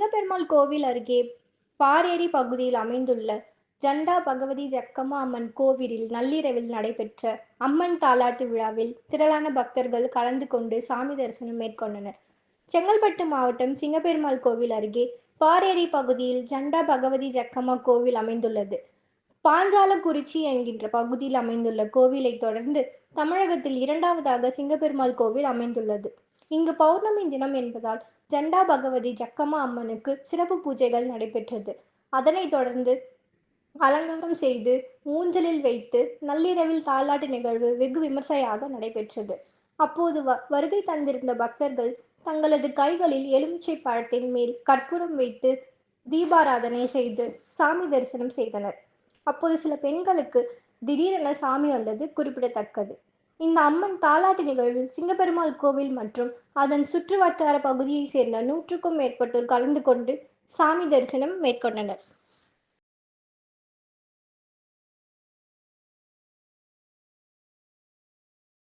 சிங்கப்பெருமாள் கோவில் அருகே பாரேரி பகுதியில் அமைந்துள்ள ஜண்டா பகவதி ஜக்கம்மா அம்மன் கோவிலில் நள்ளிரவில் நடைபெற்ற அம்மன் தாலாட்டு விழாவில் திரளான பக்தர்கள் கலந்து கொண்டு சாமி தரிசனம் மேற்கொண்டனர். செங்கல்பட்டு மாவட்டம் சிங்கப்பெருமாள் கோவில் அருகே பாரேரி பகுதியில் ஜண்டா பகவதி ஜக்கம்மா கோவில் அமைந்துள்ளது. பாஞ்சாலக்குறிச்சி என்கின்ற பகுதியில் அமைந்துள்ள கோவிலை தொடர்ந்து தமிழகத்தில் இரண்டாவதாக சிங்கப்பெருமாள் கோவில் அமைந்துள்ளது. இங்கு பௌர்ணமி தினம் என்பதால் ஜண்டா பகவதி ஜக்கம்மா அம்மனுக்கு சிறப்பு பூஜைகள் நடைபெற்றது. அதனைத் தொடர்ந்து அலங்காரம் செய்து ஊஞ்சலில் வைத்து நள்ளிரவில் தாலாட்டு நிகழ்வு வெகு விமர்சையாக நடைபெற்றது. அப்போது வ- வருகை தந்திருந்த பக்தர்கள் தங்களது கைகளில் எலுமிச்சை பழத்தின் மேல் கற்பூரம் வைத்து தீபாராதனை செய்து சாமி தரிசனம் செய்தனர். அப்போது சில பெண்களுக்கு திடீரென சாமி வந்தது குறிப்பிடத்தக்கது. இந்த அம்மன் தாலாட்டு நிகழ்வில் சிங்கப்பெருமாள் கோவில் மற்றும் அதன் சுற்றுவட்டார பகுதியைச் சேர்ந்த நூற்றுக்கும் மேற்பட்டோர் கலந்து கொண்டு சாமி தரிசனம் மேற்கொண்டனர்.